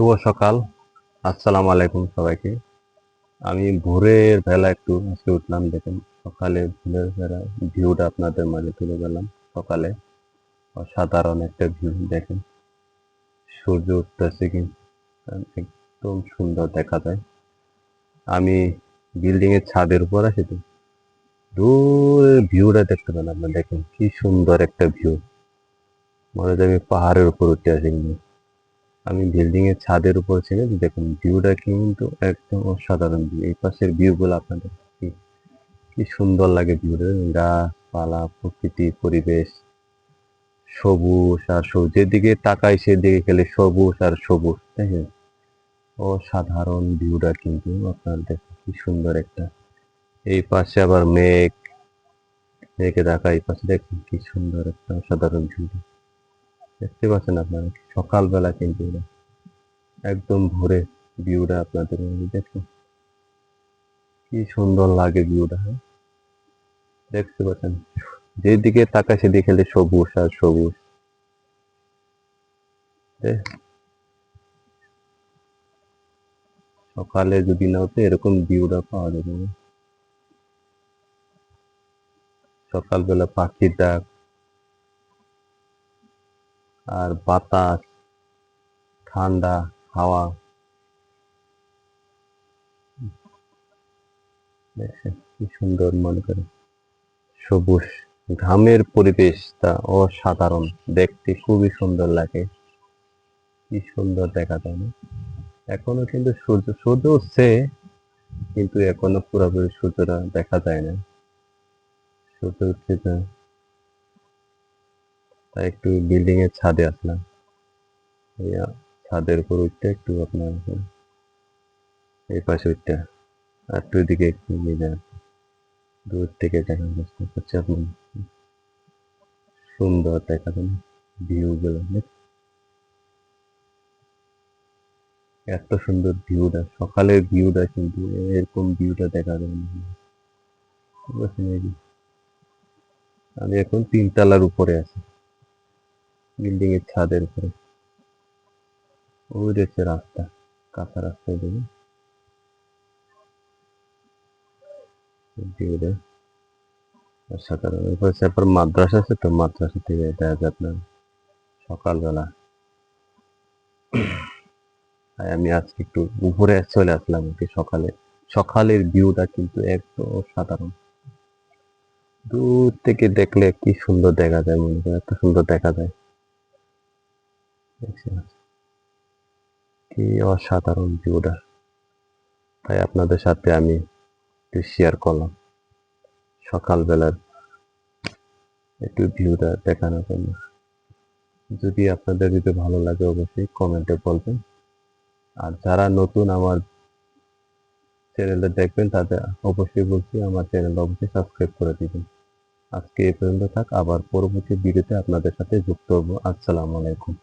শুভ সকাল। আসসালামু আলাইকুম সবাইকে। আমি ভোরের বেলা একটু আজকে উঠলাম, দেখেন সকালে ভোরের বেলা ভিউটা আপনাদের মাঝে তুলে গেলাম সকালে অসাধারণ একটা ভিউ, দেখেন সূর্য উঠতেছে কি একদম সুন্দর দেখা যায়। আমি বিল্ডিং এর ছাদের উপর আছি তো, দূর ভিউটা দেখতে পেলাম আপনার দেখেন কি সুন্দর একটা ভিউ। মনে হচ্ছে আমি পাহাড়ের উপর উঠে আছি কিন্তু। আমি বিল্ডিং এর ছাদের উপর ছিল দেখুন ভিউটা কিন্তু একদম অসাধারণ ভিউ এই পাশের ভিউ গুলো আপনাদের কি সুন্দর লাগে ভিউটা গাছপালা, প্রকৃতি, পরিবেশ, সবুজ আর সবুজ, যেদিকে তাকাই সেদিকে গেলে সবুজ আর সবুজ দেখেন অসাধারণ ভিউটা কিন্তু আপনার দেখুন, কি সুন্দর একটা, এই পাশে আবার মেঘ, মেঘে দেখা এই পাশে দেখুন, কি সুন্দর একটা অসাধারণ ভিউটা দেখতে পাচ্ছেন আপনারা, সকালবেলা কিন্তু একদম ভোরে ভিউটা আপনাদের দেখুন। কি সুন্দর লাগে ভিউটা হ্যাঁ? দেখতে পাচ্ছেন, যেদিকে তাকা সেদিকে খেলে সবুজ আর সবুজ। সকালে যদি না হতো এরকম ভিউটা পাওয়া যাবে সকালবেলা পাখির ডাক আর বাতাস, ঠান্ডা হাওয়া। কি সুন্দর মনে করে। সবুজ ঘামের পরিবেশটা অসাধারণ। দেখতে খুবই সুন্দর লাগে। কি সুন্দর দেখা যায় না? এখনও কিন্তু সূর্য সূর্য উঠছে, কিন্তু এখনও পুরোপুরি সূর্যটা দেখা যায় না। সূর্য উঠছে না তাই একটু বিল্ডিং এর ছাদে আসলাম। ছাদের উপর উঠতে একটু আপনার এই পাশে উঠতে। আর একটু দিকে একটু নিয়ে যান। দূর থেকে দেখা যাচ্ছে হচ্ছে আপনি সুন্দর দেখা যায় ভিউ গুলো এত সুন্দর ভিউটা সকালের ভিউটা কিন্তু এরকম ভিউটা দেখা যায় না। আমি এখন তিনতলার উপরে আছি। বিল্ডিং এর ছাদের উপরে ওই রয়েছে রাস্তা কাঁচা দেবে ভিউটা তারপর মাদ্রাসা আছে তো মাদ্রাসা থেকে আপনার সকালবেলা। তাই আমি আজকে একটু উপরে চলে আসলাম আর সকালে। সকালের ভিউটা কিন্তু একদম সাধারণ দূর থেকে দেখলে কি সুন্দর দেখা যায় মনে করে এত সুন্দর দেখা যায়। কি অসাধারণ ভিউটা। তাই আপনাদের সাথে আমি একটু শেয়ার করলাম সকালবেলার একটু ভিউটা দেখানোর জন্য। যদি আপনাদের যদি ভালো লাগে অবশ্যই কমেন্টে বলবেন। আর যারা নতুন আমার চ্যানেলটা দেখবেন, তাদের অবশ্যই বলছি আমার চ্যানেলটা অবশ্যই সাবস্ক্রাইব করে দিবেন। আজকে এই পর্যন্ত থাক, আবার পরবর্তী ভিডিওতে আপনাদের সাথে যুক্ত হব। আসসালামু আলাইকুম।